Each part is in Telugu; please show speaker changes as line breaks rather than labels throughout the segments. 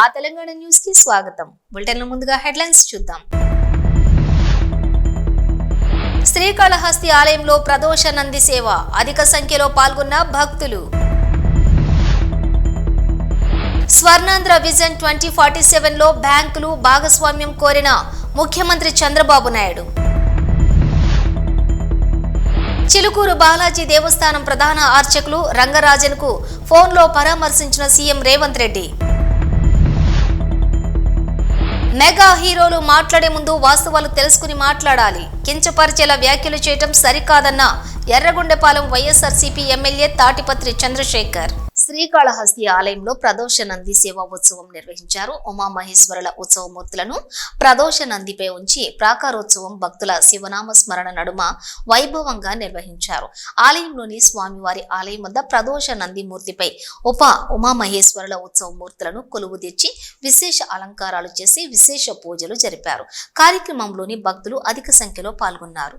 మా తెలంగాణ న్యూస్కి స్వాగతం. బులెటిన్ ముందుగా హెడ్లైన్స్ చూద్దాం. శ్రీకాళహస్తి ఆలయంలో ప్రదోష నంది సేవ. అధిక సంఖ్యలో పాల్గొన్న భక్తులు. స్వర్ణాంధ్ర విజన్ ట్వంటీ ఫార్టీ సెవెన్లో బ్యాంకులు భాగస్వామ్యం కోరిన ముఖ్యమంత్రి చంద్రబాబు నాయుడు. చిలుకూరు బాలాజీ దేవస్థానం ప్రధాన అర్చకులు రంగరాజన్కు ఫోన్లో పరామర్శించిన సీఎం రేవంత్ రెడ్డి. మెగా హీరోలు మాట్లాడే ముందు వాస్తవాలు తెలుసుకుని మాట్లాడాలి. కించపరిచేలా వ్యాఖ్యలు చేయటం సరికాదన్న ఎర్రగొండపాలెం వైఎస్ఆర్సీపీ ఎమ్మెల్యే తాటిపత్రి చంద్రశేఖర్. శ్రీకాళహస్తి ఆలయంలో ప్రదోష నంది సేవా ఉత్సవం నిర్వహించారు. ఉమామహేశ్వరుల ఉత్సవమూర్తులను ప్రదోష నందిపై ఉంచి ప్రాకారోత్సవం భక్తుల శివనామ స్మరణ నడుమ వైభవంగా నిర్వహించారు. ఆలయంలోని స్వామివారి ఆలయం వద్ద ప్రదోష నంది మూర్తిపై ఉప ఉమామహేశ్వరుల ఉత్సవమూర్తులను కొలువు తెచ్చి విశేష అలంకారాలు చేసి విశేష పూజలు జరిపారు. కార్యక్రమంలోని భక్తులు అధిక సంఖ్యలో పాల్గొన్నారు.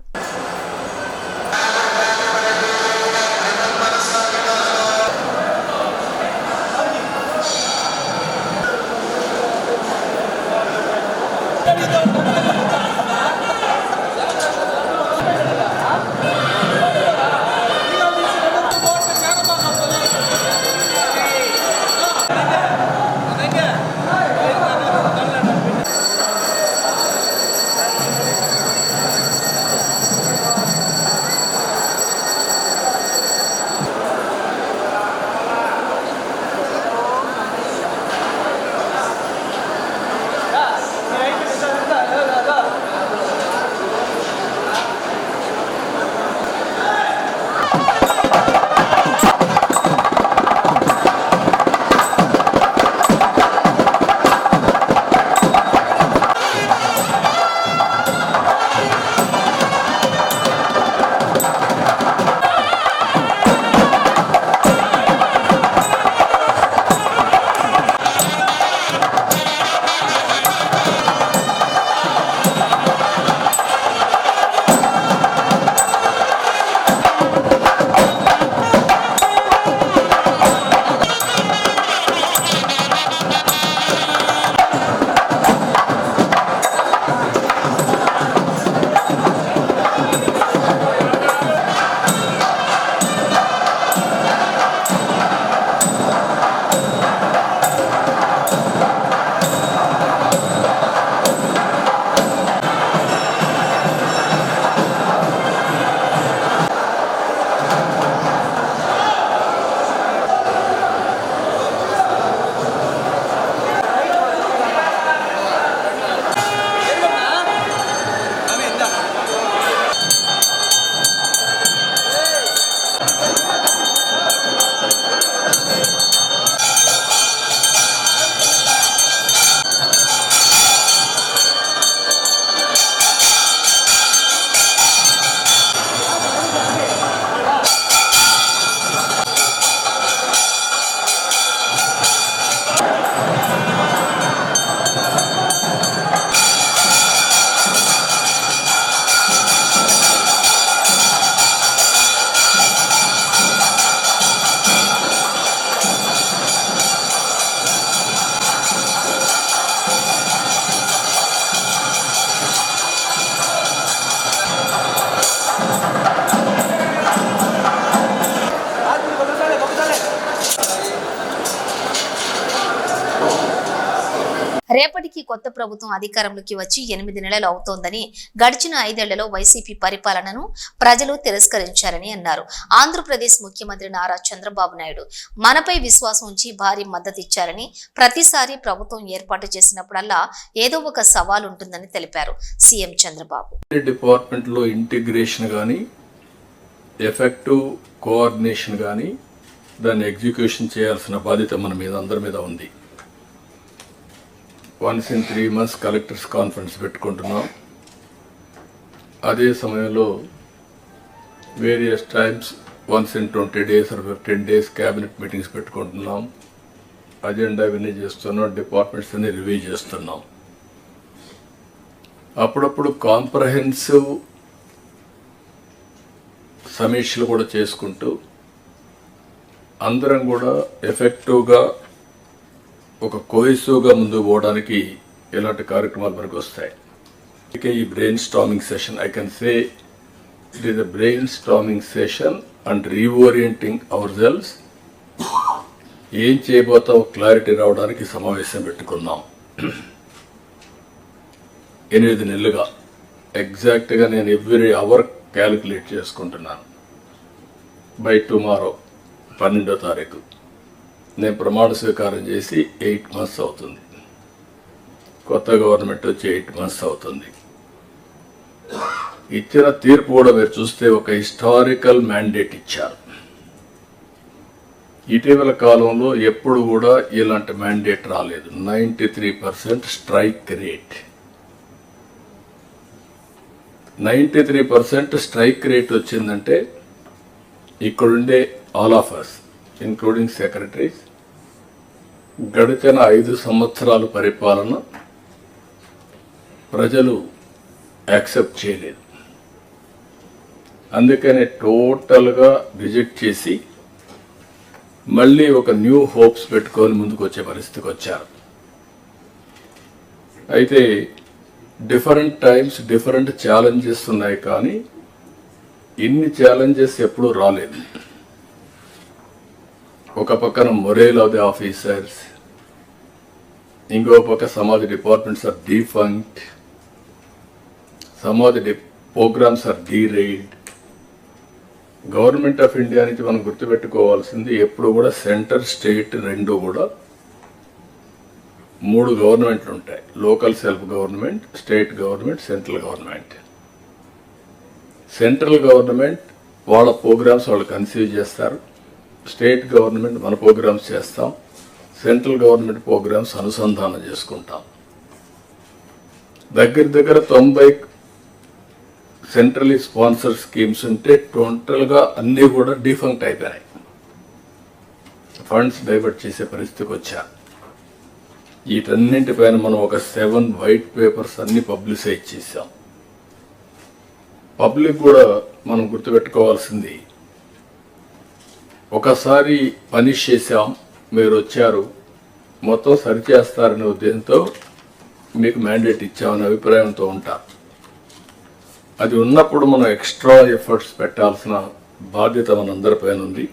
ఇప్పటికీ కొత్త ప్రభుత్వం అధికారంలోకి వచ్చి ఎనిమిది నెలలు అవుతోందని గడిచిన ఐదేళ్ళలో వైసీపీ పరిపాలనను ప్రజలు తిరస్కరించారని అన్నారు. ఆంధ్రప్రదేశ్ ముఖ్యమంత్రి నారా చంద్రబాబు నాయుడు మనపై విశ్వాసం ఉంచి భారీ మద్దతు ఇచ్చారని ప్రతిసారి ప్రభుత్వం ఏర్పాటు చేసినప్పుడల్లా ఏదో ఒక సవాల్ ఉంటుందని తెలిపారు సీఎం చంద్రబాబు.
డిపార్ట్మెంట్లో ఇంటిగ్రేషన్ కానీ ఎఫెక్టివ్ కోఆర్డినేషన్ కానీ దాన్ని ఎగ్జిక్యూషన్ చేయాల్సిన బాధ్యత మన మీద అందరి మీద ఉంది. Once in three months collectors conference పెట్టుకుంటున్నాం. అదే సమయంలో various times once in twenty days or fifteen days cabinet meetings పెట్టుకుంటున్నాం. అజెండా ఇవన్నీ చేస్తున్నాం. డిపార్ట్మెంట్స్ అన్ని రివ్యూ చేస్తున్నాం. అప్పుడప్పుడు కాంప్రహెన్సివ్ సమీక్షలు కూడా చేసుకుంటూ అందరం కూడా ఎఫెక్టివ్గా ఒక కోయిసోగా ముందుకు పోవడానికి ఇలాంటి కార్యక్రమాలు మనకు వస్తాయి? ఇక ఈ brain storming session I can say it is a brain storming session and reorienting our cells ఏం చేయబోతావు క్లారిటీ రావడానికి సమావేశం పెట్టుకున్నాం ఎనిమిది నెలలుగా ఎగ్జాక్ట్గా నేను ఎవ్రీ అవర్ క్యాలిక్యులేట్ చేసుకుంటున్నాను. బై టుమారో పన్నెండో తారీఖు. నేను ప్రమాణ స్వీకారం చేసి ఎయిట్ మంత్స్ అవుతుంది. కొత్త గవర్నమెంట్ వచ్చి ఎయిట్ మంత్స్ అవుతుంది. ఇచ్చిన తీర్పు కూడా మీరు చూస్తే ఒక హిస్టారికల్ మ్యాండేట్ ఇచ్చారు. ఇటీవల కాలంలో ఎప్పుడు కూడా ఇలాంటి మ్యాండేట్ రాలేదు. Ninety three percent strike rate. Ninety three percent strike rate వచ్చిందంటే ఇక్కడుండే all of us including secretaries గడిచిన ఐదు సంవత్సరాల పరిపాలన ప్రజలు యాక్సెప్ట్ చేయలేదు. అందుకనే టోటల్గా రిజెక్ట్ చేసి మళ్ళీ ఒక న్యూ హోప్స్ పెట్టుకొని ముందుకు వచ్చే పరిస్థితికి వచ్చారు. అయితే డిఫరెంట్ టైమ్స్ డిఫరెంట్ ఛాలెంజెస్ ఉన్నాయి కానీ ఇన్ని ఛాలెంజెస్ ఎప్పుడూ రాలేదు. ఒక పక్కన మొరేల్ ఆఫ్ ది ఆఫీసర్స్ ఇంకో పక్క సమాధి డిపార్ట్మెంట్స్ ఆర్ డీఫంక్ట్ సమాధి the programmes are derailed government of India నుంచి మనం గుర్తుపెట్టుకోవాల్సింది ఎప్పుడు కూడా సెంటర్ స్టేట్ రెండు కూడా మూడు గవర్నమెంట్లు ఉంటాయి. Local self government state government central government. Central government వాళ్ళ ప్రోగ్రామ్స్ వాళ్ళు కన్సీవ్ చేస్తారు. స్టేట్ గవర్నమెంట్ మన ప్రోగ్రామ్స్ చేస్తాం సెంట్రల్ గవర్నమెంట్ ప్రోగ్రామ్స్ అనుసంధానం చేసుకుంటాం. దగ్గర దగ్గర తొంభై సెంట్రలీ స్పాన్సర్ స్కీమ్స్ ఉంటే టోటల్గా అన్నీ కూడా డిఫంక్ట్ అయిపోయినాయి. ఫండ్స్ డైవర్ట్ చేసే పరిస్థితికి వచ్చా. వీటన్నింటిపైన మనం ఒక సెవెన్ వైట్ పేపర్స్ అన్ని పబ్లిసైజ్ చేశాం. పబ్లిక్ కూడా మనం గుర్తుపెట్టుకోవాల్సింది ఒకసారి పనిష్ చేశాం మీరు వచ్చారు. మొత్తం సరిచేస్తారనే ఉద్దేశంతో మీకు మ్యాండేట్ ఇచ్చామనే అభిప్రాయంతో ఉంటారు అది ఉన్నప్పుడు మనం ఎక్స్ట్రా ఎఫర్ట్స్ పెట్టాల్సిన బాధ్యత మనందరిపైన ఉంది.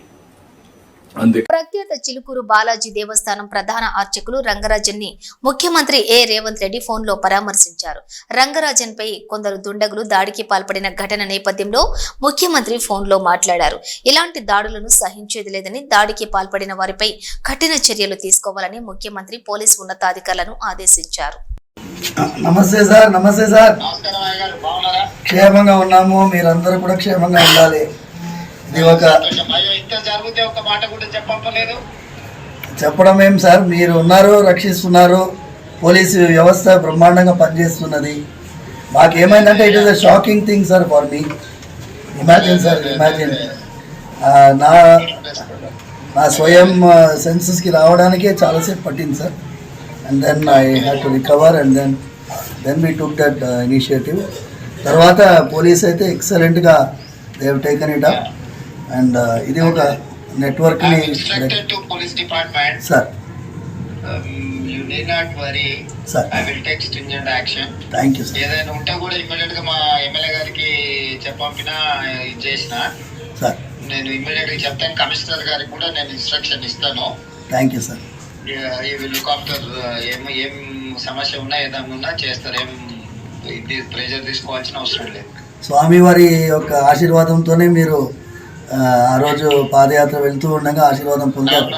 ప్రఖ్యాత చిలుకూరు బాలాజీ దేవస్థానం ప్రధాన అర్చకులు రంగరాజన్ని ముఖ్యమంత్రి ఏ రేవంత్ రెడ్డి ఫోన్లో పరామర్శించారు. రంగరాజన్ పై కొందరు దుండగులు దాడికి పాల్పడిన ఘటన నేపథ్యంలో ముఖ్యమంత్రి ఫోన్లో మాట్లాడారు. ఇలాంటి దాడులను సహించేది లేదని దాడికి పాల్పడిన వారిపై కఠిన చర్యలు తీసుకోవాలని ముఖ్యమంత్రి పోలీసు ఉన్నతాధికారులను ఆదేశించారు.
నమస్తే సార్ నమస్తే సార్. క్షేమంగా ఉన్నాము మీరందరూ కూడా క్షేమంగా ఉండాలి. ఇది ఒక చెప్పడం ఏం సార్? మీరు ఉన్నారు రక్షిస్తున్నారు. పోలీసు వ్యవస్థ బ్రహ్మాండంగా పనిచేస్తున్నది. మాకేమైందంటే it is a shocking thing sir for me imagine sir imagine నా నా స్వయం సెన్సెస్కి రావడానికే చాలాసేపు పట్టింది sir and then I have to recover and then then we took that initiative తర్వాత పోలీస్ అయితే ఎక్సలెంట్గా they've taken it up and ఇది ఒక department
sir you need not
worry
I will take stringent action
thank you sir
ఏదైనా ఉంటే కూడా ఇమ్మీడియట్గా మా ఎమ్మెల్యే గారికి చెప్పంపిన ఇది చేసిన
సార్
నేను ఇమ్మీడియట్గా చెప్తాను. కమిషనర్ గారికి కూడా నేను ఇన్స్ట్రక్షన్ ఇస్తాను.
Thank you sir
we will look after ఏం ఏం సమస్య ఉన్నా ఏదైనా ఉన్నా చేస్తారు. ఏం ఇది ప్రెజర్ తీసుకోవాల్సిన అవసరం లేదు.
స్వామివారి యొక్క ఆశీర్వాదంతోనే మీరు ఆ, రోజు పాదయాత్ర వెళ్తూ ఉండగా ఆశీర్వాదం పొందారు.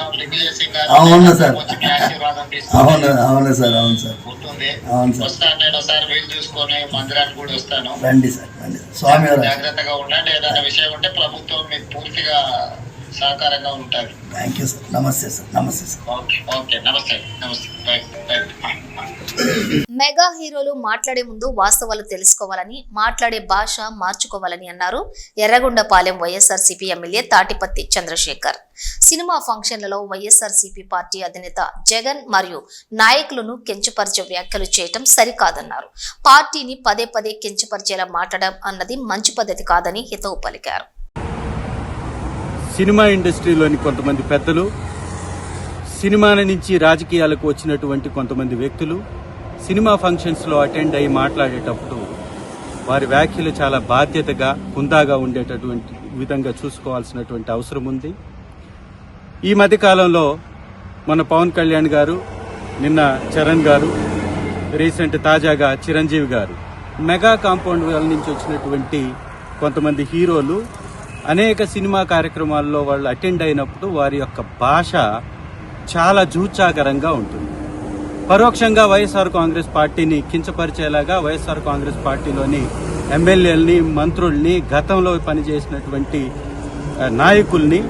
అవునా,
సార్. అవును అవును సార్ అవును సార్. అవును సార్. రండి సార్ రండి స్వామివారి
జాగ్రత్తగా ఉండండి ఏదైనా విషయం ఉంటే ప్రభుత్వం మీకు పూర్తిగా సహకారంగా ఉంటుంది
థ్యాంక్ యూ సార్ నమస్తే సార్ నమస్తే సార్
ఓకే ఓకే నమస్తే నమస్తే
మెగా హీరోలు మాట్లాడే ముందు వాస్తవాలు తెలుసుకోవాలని మాట్లాడే భాష మార్చుకోవాలని అన్నారు Yerragondapalem YSRCP MLA Tatiparthi Chandrasekhar. Cinema ఫంక్షన్లలో YSRCP party అధినేత జగన్ మరియు నాయకులను కించపరిచే వ్యాఖ్యలు చేయటం సరికాదన్నారు. పార్టీని పదే పదే కించపరిచేలా మాట్లాడడం అన్నది మంచి పద్ధతి కాదని హితవు పలికారు.
సినిమా ఇండస్ట్రీలోని కొంతమంది పెద్దలు సినిమాల నుంచి రాజకీయాలకు వచ్చినటువంటి కొంతమంది వ్యక్తులు సినిమా ఫంక్షన్స్లో అటెండ్ అయ్యి మాట్లాడేటప్పుడు వారి వ్యాఖ్యలు చాలా బాధ్యతగా హుందాగా ఉండేటటువంటి విధంగా చూసుకోవాల్సినటువంటి అవసరం ఉంది. ఈ మధ్యకాలంలో మన పవన్ కళ్యాణ్ గారు నిన్న చరణ్ గారు రీసెంట్ తాజాగా చిరంజీవి గారు మెగా కాంపౌండ్ వాళ్ళ నుంచి వచ్చినటువంటి కొంతమంది హీరోలు అనేక సినిమా కార్యక్రమాల్లో వాళ్ళు అటెండ్ అయినప్పుడు వారి యొక్క భాష చాలా జూచాకరంగా ఉంటుంది. పరోక్షంగా వైఎస్ఆర్ కాంగ్రెస్ పార్టీని కించపరిచేలాగా వైఎస్ఆర్ కాంగ్రెస్ పార్టీలోని ఎమ్మెల్యేలని మంత్రుల్ని గతంలో పనిచేసినటువంటి నాయకుల్ని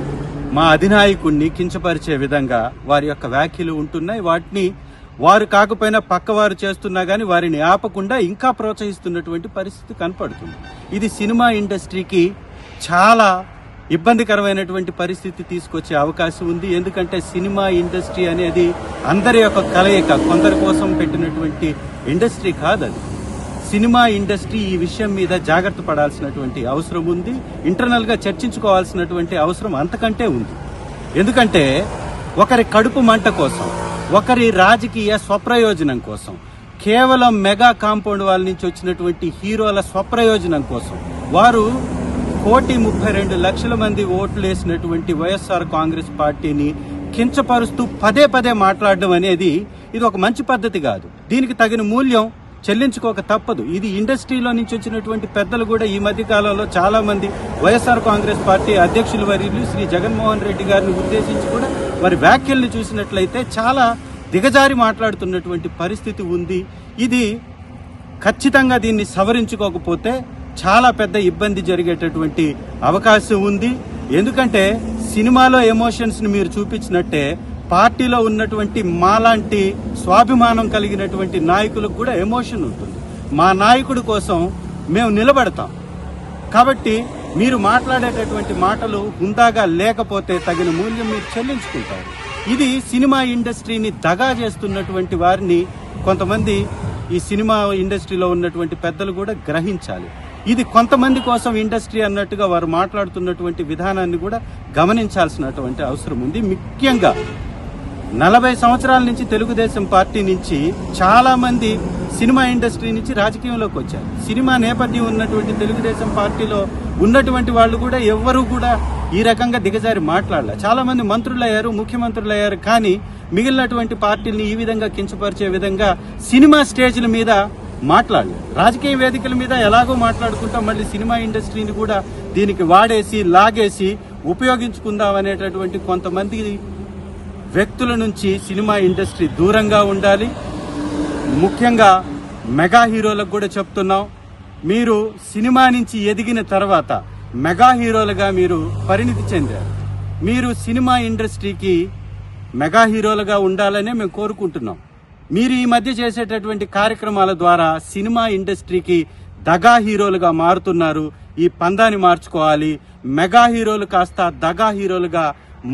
మా అధినాయకుణ్ణి కించపరిచే విధంగా వారి యొక్క వ్యాఖ్యలు ఉంటున్నాయి. వాటిని వారు కాకపోయినా పక్కవారు చేస్తున్నా కానీ వారిని ఆపకుండా ఇంకా ప్రోత్సహిస్తున్నటువంటి పరిస్థితి కనపడుతుంది. ఇది సినిమా ఇండస్ట్రీకి చాలా ఇబ్బందికరమైనటువంటి పరిస్థితి తీసుకొచ్చే అవకాశం ఉంది. ఎందుకంటే సినిమా ఇండస్ట్రీ అనేది అందరి యొక్క కలయిక కొందరి కోసం పెట్టినటువంటి ఇండస్ట్రీ కాదు అది. సినిమా ఇండస్ట్రీ ఈ విషయం మీద జాగ్రత్త పడాల్సినటువంటి అవసరం ఉంది. ఇంటర్నల్గా చర్చించుకోవాల్సినటువంటి అవసరం అంతకంటే ఉంది. ఎందుకంటే ఒకరి కడుపు మంట కోసం ఒకరి రాజకీయ స్వప్రయోజనం కోసం కేవలం మెగా కాంపౌండ్ వాళ్ళ నుంచి వచ్చినటువంటి హీరోల స్వప్రయోజనం కోసం వారు కోటి ముప్పై రెండు లక్షల మంది ఓట్లు వేసినటువంటి వైఎస్ఆర్ కాంగ్రెస్ పార్టీని కించపరుస్తూ పదే పదే మాట్లాడడం అనేది ఇది ఒక మంచి పద్ధతి కాదు. దీనికి తగిన మూల్యం చెల్లించుకోక తప్పదు. ఇది ఇండస్ట్రీలో నుంచి వచ్చినటువంటి పెద్దలు కూడా ఈ మధ్య కాలంలో చాలా మంది వైఎస్ఆర్ కాంగ్రెస్ పార్టీ అధ్యక్షులు వర్యులు శ్రీ జగన్మోహన్ రెడ్డి గారిని ఉద్దేశించి కూడా వారి వ్యాఖ్యల్ని చూసినట్లయితే చాలా దిగజారి మాట్లాడుతున్నటువంటి పరిస్థితి ఉంది. ఇది ఖచ్చితంగా దీన్ని సవరించుకోకపోతే చాలా పెద్ద ఇబ్బంది జరిగేటటువంటి అవకాశం ఉంది. ఎందుకంటే సినిమాలో ఎమోషన్స్ని మీరు చూపించినట్టే పార్టీలో ఉన్నటువంటి మాలాంటి స్వాభిమానం కలిగినటువంటి నాయకులకు కూడా ఎమోషన్ ఉంటుంది. మా నాయకుడి కోసం మేము నిలబడతాం. కాబట్టి మీరు మాట్లాడేటటువంటి మాటలు హుందాగా లేకపోతే తగిన మూల్యం మీరు చెల్లించుకుంటారు. ఇది సినిమా ఇండస్ట్రీని దగా చేస్తున్నటువంటి వారిని కొంతమంది ఈ సినిమా ఇండస్ట్రీలో ఉన్నటువంటి పెద్దలు కూడా గ్రహించాలి. ఇది కొంతమంది కోసం ఇండస్ట్రీ అన్నట్టుగా వారు మాట్లాడుతున్నటువంటి విధానాన్ని కూడా గమనించాల్సినటువంటి అవసరం ఉంది. ముఖ్యంగా నలభై సంవత్సరాల నుంచి తెలుగుదేశం పార్టీ నుంచి చాలామంది సినిమా ఇండస్ట్రీ నుంచి రాజకీయంలోకి వచ్చారు. సినిమా నేపథ్యం ఉన్నటువంటి తెలుగుదేశం పార్టీలో ఉన్నటువంటి వాళ్ళు కూడా ఎవ్వరూ కూడా ఈ రకంగా దిగజారి మాట్లాడలే. చాలామంది మంత్రులు అయ్యారు ముఖ్యమంత్రులు అయ్యారు కానీ మిగిలినటువంటి పార్టీల్ని ఈ విధంగా కించపరిచే విధంగా సినిమా స్టేజ్ల మీద మాట్లాడలేదు. రాజకీయ వేదికల మీద ఎలాగో మాట్లాడుకుంటాం మళ్ళీ సినిమా ఇండస్ట్రీని కూడా దీనికి వాడేసి లాగేసి ఉపయోగించుకుందాం అనేటటువంటి కొంతమంది వ్యక్తుల నుంచి సినిమా ఇండస్ట్రీ దూరంగా ఉండాలి. ముఖ్యంగా మెగా హీరోలకు కూడా చెప్తున్నాం. మీరు సినిమా నుంచి ఎదిగిన తర్వాత మెగా హీరోలుగా మీరు పరిణితి చెందారు. మీరు సినిమా ఇండస్ట్రీకి మెగా హీరోలుగా ఉండాలనే మేము కోరుకుంటున్నాం. మీరు ఈ మధ్య చేసేటటువంటి కార్యక్రమాల ద్వారా సినిమా ఇండస్ట్రీకి దగా హీరోలుగా మారుతున్నారు. ఈ పందాన్ని మార్చుకోవాలి. మెగా హీరోలు కాస్త దగా హీరోలుగా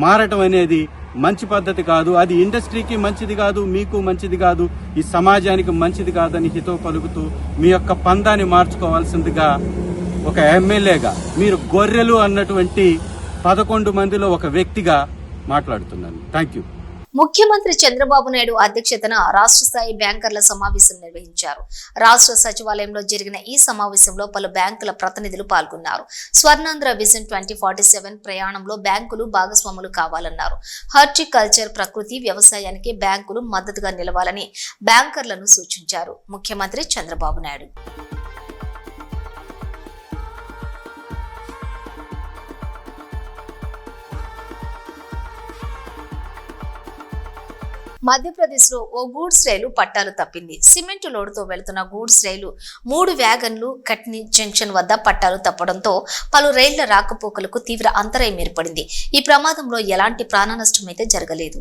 మారటం అనేది మంచి పద్ధతి కాదు. అది ఇండస్ట్రీకి మంచిది కాదు మీకు మంచిది కాదు ఈ సమాజానికి మంచిది కాదని హితో పలుకుతూ మీ యొక్క పందాన్ని మార్చుకోవాల్సిందిగా ఒక ఎమ్మెల్యేగా మీరు గొర్రెలు అన్నటువంటి పదకొండు మందిలో ఒక వ్యక్తిగా మాట్లాడుతున్నాను. థ్యాంక్ యూ
ముఖ్యమంత్రి చంద్రబాబు నాయుడు అధ్యక్షతన రాష్ట్ర స్థాయి బ్యాంకర్ల సమావేశం నిర్వహించారు. రాష్ట్ర సచివాలయంలో జరిగిన ఈ సమావేశంలో పలు బ్యాంకుల ప్రతినిధులు పాల్గొన్నారు. Swarnandhra vision twenty forty seven ప్రయాణంలో బ్యాంకులు భాగస్వాములు కావాలన్నారు. హార్టికల్చర్ ప్రకృతి వ్యవసాయానికి బ్యాంకులు మద్దతుగా నిలవాలని బ్యాంకర్లను సూచించారు. ముఖ్యమంత్రి చంద్రబాబు నాయుడు. మధ్యప్రదేశ్లో ఓ గూడ్స్ రైలు పట్టాలు తప్పింది. సిమెంట్ లోడుతో వెళుతున్న గూడ్స్ రైలు మూడు వ్యాగన్లు కట్ని జంక్షన్ వద్ద పట్టాలు తప్పడంతో పలు రైళ్ళ రాకపోకలకు తీవ్ర అంతరాయం ఏర్పడింది. ఈ ప్రమాదంలో ఎలాంటి ప్రాణ నష్టం అయితే జరగలేదు.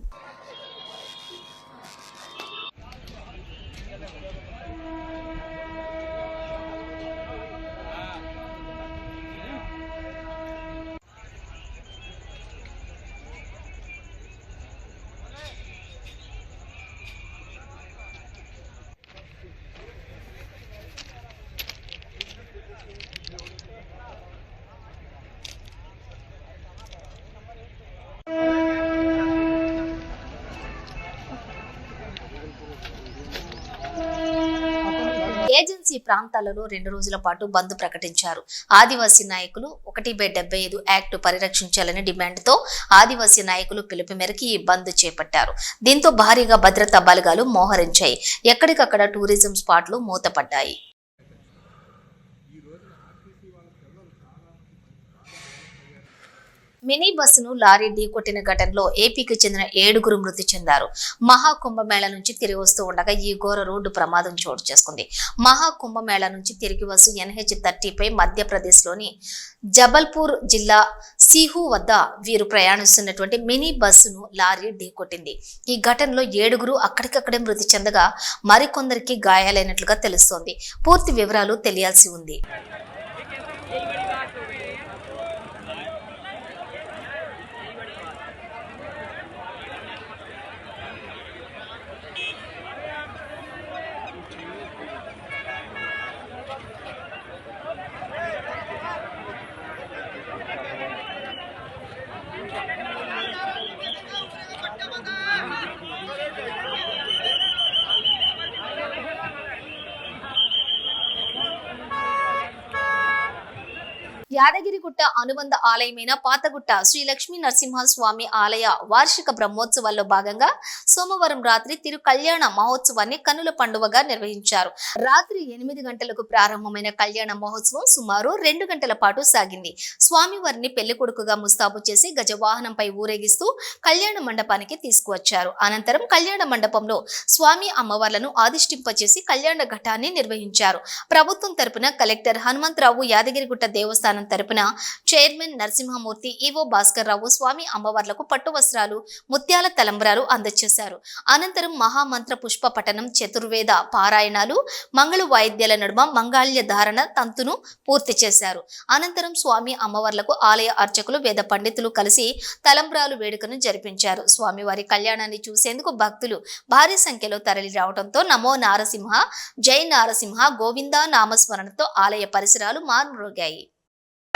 ప్రాంతాలలో రెండు రోజుల పాటు బంద్ ప్రకటించారు. ఆదివాసీ నాయకులు ఒకటి బై డెబ్బై ఐదు యాక్ట్ పరిరక్షించాలని డిమాండ్తో ఆదివాసీ నాయకులు పిలుపు మేరకు ఈ బంద్ చేపట్టారు. దీంతో భారీగా భద్రతా బలగాలు మోహరించాయి. ఎక్కడికక్కడ టూరిజం స్పాట్లు మూతపడ్డాయి. మినీ బస్సును లారీ ఢీకొట్టిన ఘటనలో ఏపీకి చెందిన ఏడుగురు మృతి చెందారు. మహాకుంభమేళ నుంచి తిరిగి వస్తూ ఉండగా ఈ ఘోర రోడ్డు ప్రమాదం చోటు చేసుకుంది. మహాకుంభమేళ నుంచి తిరిగి వస్తూ ఎన్హెచ్ థర్టీపై మధ్యప్రదేశ్లోని జబల్పూర్ జిల్లా సిహు వద్ద వీరు ప్రయాణిస్తున్నటువంటి మినీ బస్సును లారీ ఢీకొట్టింది ఈ ఘటనలో ఏడుగురు అక్కడికక్కడే మృతి చెందగా మరికొందరికి గాయాలైనట్లుగా తెలుస్తోంది. పూర్తి వివరాలు తెలియాల్సి ఉంది. యాదగిరిగుట్ట అనుబంధ ఆలయమైన పాతగుట్ట శ్రీ లక్ష్మీ నరసింహస్వామి ఆలయ వార్షిక బ్రహ్మోత్సవాల్లో భాగంగా సోమవారం రాత్రి తిరు కళ్యాణ మహోత్సవాన్ని కనుల పండుగగా నిర్వహించారు. రాత్రి ఎనిమిది గంటలకు ప్రారంభమైన కళ్యాణ మహోత్సవం సుమారు రెండు గంటల పాటు సాగింది. స్వామివారిని పెళ్ళి కొడుకుగా ముస్తాబు చేసి గజవాహనంపై ఊరేగిస్తూ కళ్యాణ మండపానికి తీసుకువచ్చారు. అనంతరం కళ్యాణ మండపంలో స్వామి అమ్మవార్లను ఆదిష్టింపచేసి కళ్యాణ ఘటాన్ని నిర్వహించారు. ప్రభుత్వం తరపున కలెక్టర్ హనుమంతరావు యాదగిరిగుట్ట దేవస్థానం తరపున చైర్మన్ నరసింహమూర్తి ఈవో భాస్కర్ రావు స్వామి అమ్మవార్లకు పట్టు వస్త్రాలు ముత్యాల తలంబ్రాలు అందజేశారు. అనంతరం మహామంత్ర పుష్ప పఠనం చతుర్వేద పారాయణాలు మంగళ వాయిద్యాల నడుమ మంగాళ్య ధారణ తంతును పూర్తి చేశారు. అనంతరం స్వామి అమ్మవార్లకు ఆలయ అర్చకులు వేద పండితులు కలిసి తలంబ్రాలు వేడుకను జరిపించారు. స్వామివారి కళ్యాణాన్ని చూసేందుకు భక్తులు భారీ సంఖ్యలో తరలి రావడంతో నమో నారసింహ జై నారసింహ గోవిందా నామస్మరణతో ఆలయ పరిసరాలు మారుమోగాయి.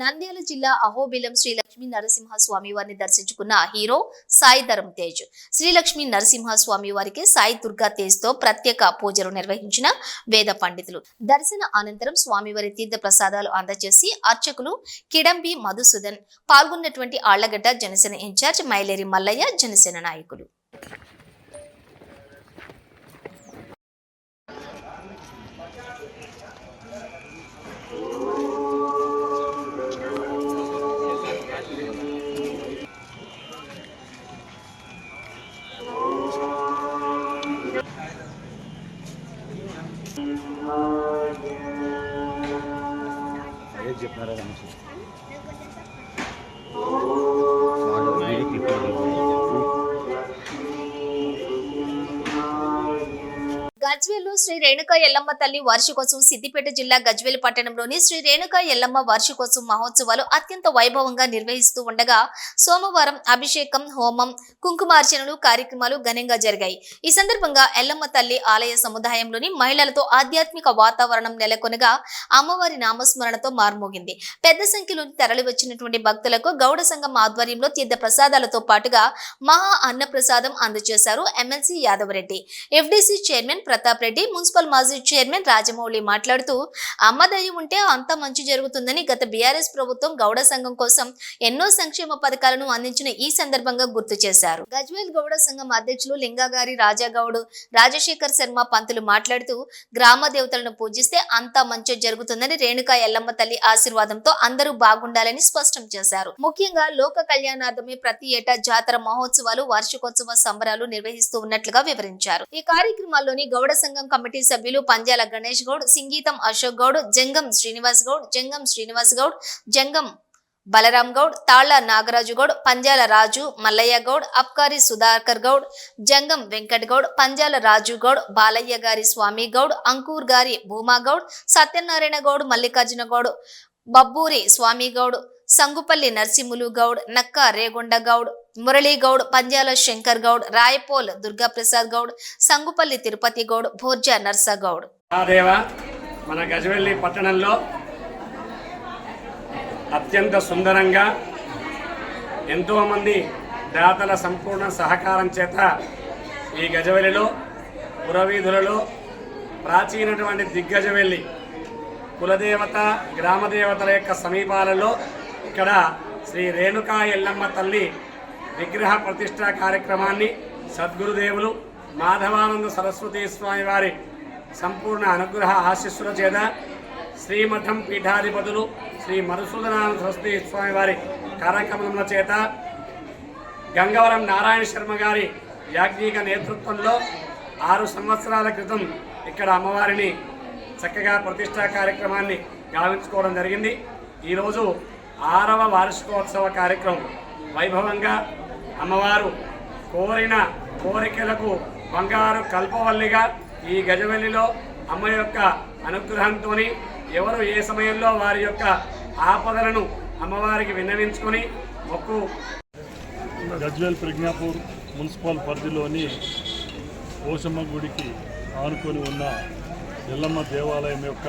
నంద్యాల జిల్లా అహోబిలం శ్రీ లక్ష్మీ నరసింహ స్వామి వారిని దర్శించుకున్న హీరో సాయి ధరం తేజ్. శ్రీ లక్ష్మీ నరసింహ స్వామి వారికి సాయి దుర్గా తేజ్తో ప్రత్యేక పూజలు నిర్వహించిన వేద పండితులు. దర్శన అనంతరం స్వామివారి తీర్థ ప్రసాదాలు అందజేసి అర్చకులు కిడంబి మధుసూదన్ పాల్గొన్నటువంటి ఆళ్ళగడ్డ జనసేన ఇన్ఛార్జ్ మైలేరి మల్లయ్య జనసేన నాయకులు. గజ్వేల్లో శ్రీ రేణుక ఎల్లమ్మ తల్లి వార్షికోత్సవం సిద్దిపేట జిల్లా గజ్వేల్ పట్టణంలోని శ్రీ రేణుక ఎల్లమ్మ వార్షికోత్సవం మహోత్సవాలు అత్యంత వైభవంగా నిర్వహిస్తూ ఉండగా సోమవారం అభిషేకం హోమం కుంకుమార్చనలు కార్యక్రమాలు ఘనంగా జరిగాయి. ఈ సందర్భంగా ఎల్లమ్మ తల్లి ఆలయ సముదాయంలోని మహిళలతో ఆధ్యాత్మిక వాతావరణం నెలకొనగా అమ్మవారి నామస్మరణతో మార్మోగింది. పెద్ద సంఖ్యలో తరలి వచ్చినటువంటి భక్తులకు గౌడ సంఘం ఆధ్వర్యంలో తీర్థ ప్రసాదాలతో పాటుగా మహా అన్న ప్రసాదం అందజేశారు MLC Yadavareddy. FDC chairman Pratap Reddy municipal మాజీ చైర్మన్ రాజమౌళి మాట్లాడుతూ అమ్మ ఉంటే అంత మంచి జరుగుతుందని గత బీఆర్ఎస్ ప్రభుత్వం గౌడ సంఘం కోసం ఎన్నో సంక్షేమ పథకాలను అందించిన ఈ సందర్భంగా గుర్తు చేశారు. గజ్వేల్ గౌడ సంఘం అధ్యక్షులు లింగాగారి రాజాగౌడ్ రాజశేఖర్ శర్మ పంతులు మాట్లాడుతూ గ్రామ దేవతలను పూజిస్తే అంతా మంచి జరుగుతుందని రేణుకా ఎల్లమ్మ తల్లి ఆశీర్వాదంతో అందరూ బాగుండాలని స్పష్టం చేశారు. ముఖ్యంగా లోక కళ్యాణార్థమే ప్రతి ఏటా జాతర మహోత్సవాలు వార్షికోత్సవ సంబరాలు నిర్వహిస్తూ ఉన్నట్లుగా వివరించారు. ఈ కార్యక్రమాల్లోని గౌడ సంఘం కమిటీ సభ్యులు పంజాల గణేష్ గౌడ్ సింగీతం అశోక్ గౌడ్ జంగం శ్రీనివాస్ గౌడ్ జంగం శ్రీనివాస్ గౌడ్ జంగం బలరాం గౌడ్ తాళ్ళ నాగరాజు గౌడ్ పంజాల రాజు మల్లయ్య గౌడ్ అబ్కారి సుధాకర్ గౌడ్ జంగం వెంకట్ గౌడ్ పంజాల రాజు గౌడ్ బాలయ్య గారి స్వామి గౌడ్ అంకూర్ గారి భూమా గౌడ్ సత్యనారాయణ గౌడ్ మల్లికార్జున గౌడ్ బబ్బూరి స్వామి గౌడ్ సంగుపల్లి నర్సిములు గౌడ్ నక్క రేగొండ గౌడ్ మురళీ గౌడ్ పంజాల శంకర్ గౌడ్ రాయపోల్ దుర్గాప్రసాద్ గౌడ్ సంగుపల్లి తిరుపతి గౌడ్ భోర్జా నర్సా గౌడ్.
మన గజవెల్లి పట్టణంలో అత్యంత సుందరంగా ఎంతోమంది దాతల సంపూర్ణ సహకారం చేత ఈ గజవెల్లిలో పురవీధులలో ప్రాచీనటువంటి దిగ్గజవెల్లి కులదేవత గ్రామదేవతల యొక్క సమీపాలలో ఇక్కడ శ్రీ రేణుకా ఎల్లమ్మ తల్లి విగ్రహ ప్రతిష్ఠా కార్యక్రమాన్ని సద్గురుదేవులు మాధవానంద సరస్వతి స్వామి వారి సంపూర్ణ అనుగ్రహ ఆశీస్సుల చేత శ్రీమఠం పీఠాధిపతులు శ్రీ మధుసూదనానంద సరస్వతి స్వామి వారి కార్యక్రమముల చేత గంగవరం నారాయణ శర్మ గారి యాజ్ఞిక నేతృత్వంలో ఆరు సంవత్సరాల క్రితం ఇక్కడ అమ్మవారిని చక్కగా ప్రతిష్టా కార్యక్రమాన్ని గావించుకోవడం జరిగింది. ఈరోజు ఆరవ వార్షికోత్సవ కార్యక్రమం. వైభవంగా అమ్మవారు కోరిన కోరికలకు బంగారు కల్పవల్లిగా ఈ గజవెల్లిలో అమ్మ యొక్క అనుగ్రహంతో ఎవరు ఏ సమయంలో వారి యొక్క ఆపదలను అమ్మవారికి విన్నవించుకొని మొక్కు
గజ్వేల్ ప్రజ్ఞాపూర్ మున్సిపల్ పరిధిలోని పోషమ్మ గుడికి ఆనుకొని ఉన్న ఎల్లమ్మ దేవాలయం యొక్క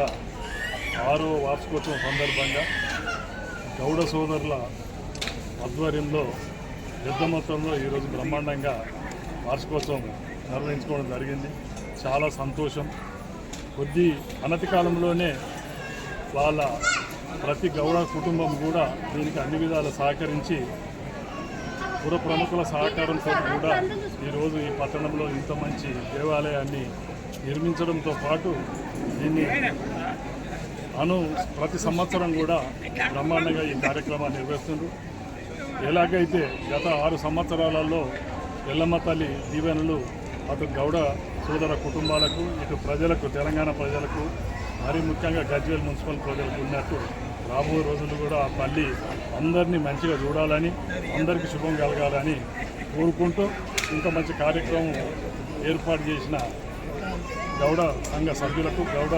ఆరో వార్షికోత్సవం సందర్భంగా గౌడ సోదరుల ఆధ్వర్యంలో పెద్ద మొత్తంలో ఈరోజు బ్రహ్మాండంగా వార్షికోత్సవం నిర్వహించుకోవడం జరిగింది. చాలా సంతోషం. కొద్ది అనతి కాలంలోనే వాళ్ళ ప్రతి గౌడ కుటుంబం కూడా దీనికి అన్ని విధాలు సహకరించి పుర ప్రముఖుల సహకారంతో కూడా ఈరోజు ఈ పట్టణంలో ఇంత మంచి దేవాలయాన్ని నిర్మించడంతో పాటు దీన్ని అను ప్రతి సంవత్సరం కూడా బ్రహ్మాండంగా ఈ కార్యక్రమాన్ని నిర్వహిస్తున్నారు ఎలాగైతే గత ఆరు సంవత్సరాలలో ఎల్లమ్మ తల్లి దీవెనలు అటు గౌడ సోదర కుటుంబాలకు ఇటు ప్రజలకు తెలంగాణ ప్రజలకు మరీ ముఖ్యంగా గజ్వేల్ మున్సిపల్ ప్రజలకు ఉన్నట్టు రాబోయే రోజులు కూడా ఆ తల్లి అందరినీ మంచిగా చూడాలని అందరికీ శుభం కలగాలని కోరుకుంటూ ఇంత మంచి కార్యక్రమం ఏర్పాటు చేసిన గౌడ సంఘ సభ్యులకు గౌడ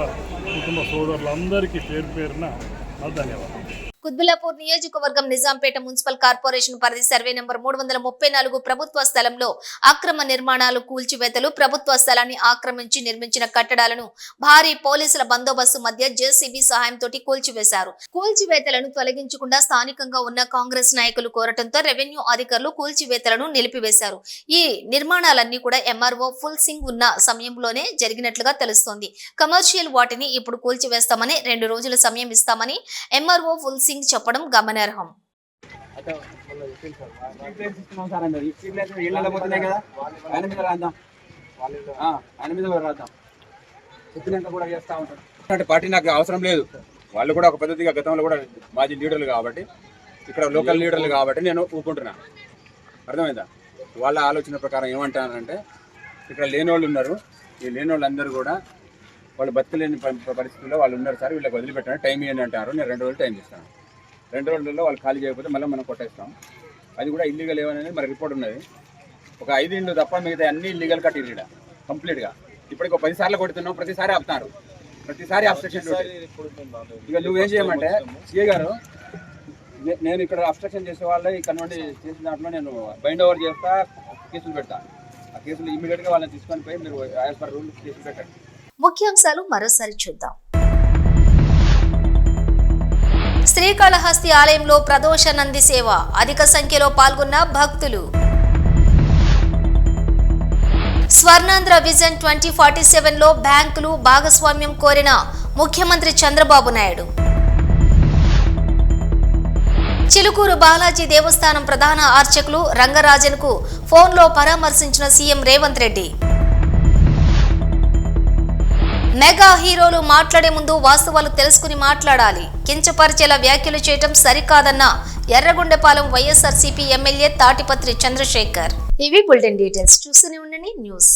కుటుంబ సోదరులందరికీ పేరు పేరున నా ధన్యవాదాలు.
కుద్బిలాపూర్ నియోజకవర్గం నిజాంపేట మున్సిపల్ కార్పొరేషన్ పరిధి సర్వే నెంబర్ మూడు వందల ముప్పై నాలుగు ప్రభుత్వ స్థలంలో అక్రమ నిర్మాణాలు కూల్చివేతలు ప్రభుత్వ స్థలాన్ని ఆక్రమించి నిర్మించిన కట్టడాలను భారీ పోలీసుల బందోబస్తు మధ్య జేసీబీ సహాయంతో కూల్చివేశారు. కూల్చివేతలను తొలగించకుండా స్థానికంగా ఉన్న కాంగ్రెస్ నాయకులు కోరటంతో రెవెన్యూ అధికారులు కూల్చివేతలను నిలిపివేశారు. ఈ నిర్మాణాలన్నీ కూడా ఎంఆర్ఓ ఫుల్ సింగ్ ఉన్న సమయంలోనే జరిగినట్లుగా తెలుస్తోంది. కమర్షియల్ వాటిని ఇప్పుడు కూల్చివేస్తామని రెండు రోజుల సమయం ఇస్తామని ఎంఆర్ఓ ఫుల్ సింగ్ చెప్పడం గమనార్హం.
పోతున్నాయి కదా రాద్దాం ఆయన రాద్దాం పార్టీ నాకు అవసరం లేదు. వాళ్ళు కూడా ఒక పద్ధతిగా గతంలో కూడా మాజీ లీడర్లు కాబట్టి ఇక్కడ లోకల్ లీడర్లు కాబట్టి నేను ఊపుకుంటున్నా. అర్థమైందా? వాళ్ళ ఆలోచన ప్రకారం ఏమంటానంటే ఇక్కడ లేని వాళ్ళు ఉన్నారు. ఈ లేని వాళ్ళందరూ కూడా వాళ్ళు బతకలేని పరిస్థితుల్లో వాళ్ళు ఉన్నారు సార్ వీళ్ళకి వదిలిపెట్టాను టైం ఇవ్వండి అంటారు. నేను రెండు రోజులు టైం ఇస్తాను. రెండు రోజుల్లో వాళ్ళు ఖాళీ చేయకపోతే మళ్ళీ మనం కొట్టేస్తాం. అది కూడా ఇల్లీగల్ ఏమనేది మన రిపోర్ట్ ఉన్నది. ఒక ఐదు ఇండ్లు తప్ప మిగతా అన్ని ఇల్లీగల్ కట్టిరు ఇక్కడ కంప్లీట్గా ఇప్పటికి ఒక పది సార్లు కొడుతున్నాం ప్రతిసారి ఆపుతున్నారు ప్రతిసారి అబ్స్ట్రక్షన్ ఇక నువ్వేం చేయమంటే సిఏ గారు నేను ఇక్కడ అబ్స్ట్రక్షన్ చేసే వాళ్ళే ఇక్కడ నుండి చేసిన దాంట్లో నేను బైండ్ ఓవర్ చేస్తా కేసులు పెడతా. ఆ కేసులు ఇమీడియట్గా వాళ్ళని తీసుకొని పోయి మీరు యాజ్ పర్ రూల్ కేసులు పెట్టండి.
ముఖ్యాంశాలు మరోసారి చూద్దాం. శ్రీకాళహస్తి ఆలయంలో ప్రదోష నంది సేవ. అధిక సంఖ్యలో పాల్గొన్న భక్తులు. స్వర్ణాంధ్ర విజన్ ట్వంటీ ఫార్టీ సెవెన్లో బ్యాంకులు భాగస్వామ్యం కోరిన ముఖ్యమంత్రి చంద్రబాబు నాయుడు. చిలుకూరు బాలాజీ దేవస్థానం ప్రధాన అర్చకులు రంగరాజన్కు ఫోన్లో పరామర్శించిన సీఎం రేవంత్ రెడ్డి. మెగా హీరోలు మాట్లాడే ముందు వాస్తవాలు తెలుసుకుని మాట్లాడాలి. కించపరిచేలా వ్యాఖ్యలు చేయటం సరికాదన్న ఎర్రగొండపాలెం వైఎస్ఆర్సీపీ ఎమ్మెల్యే తాటిపత్రి చంద్రశేఖర్. ఇవి బులెటిన్ డీటెయిల్స్. చూస్తూనే ఉండండి న్యూస్.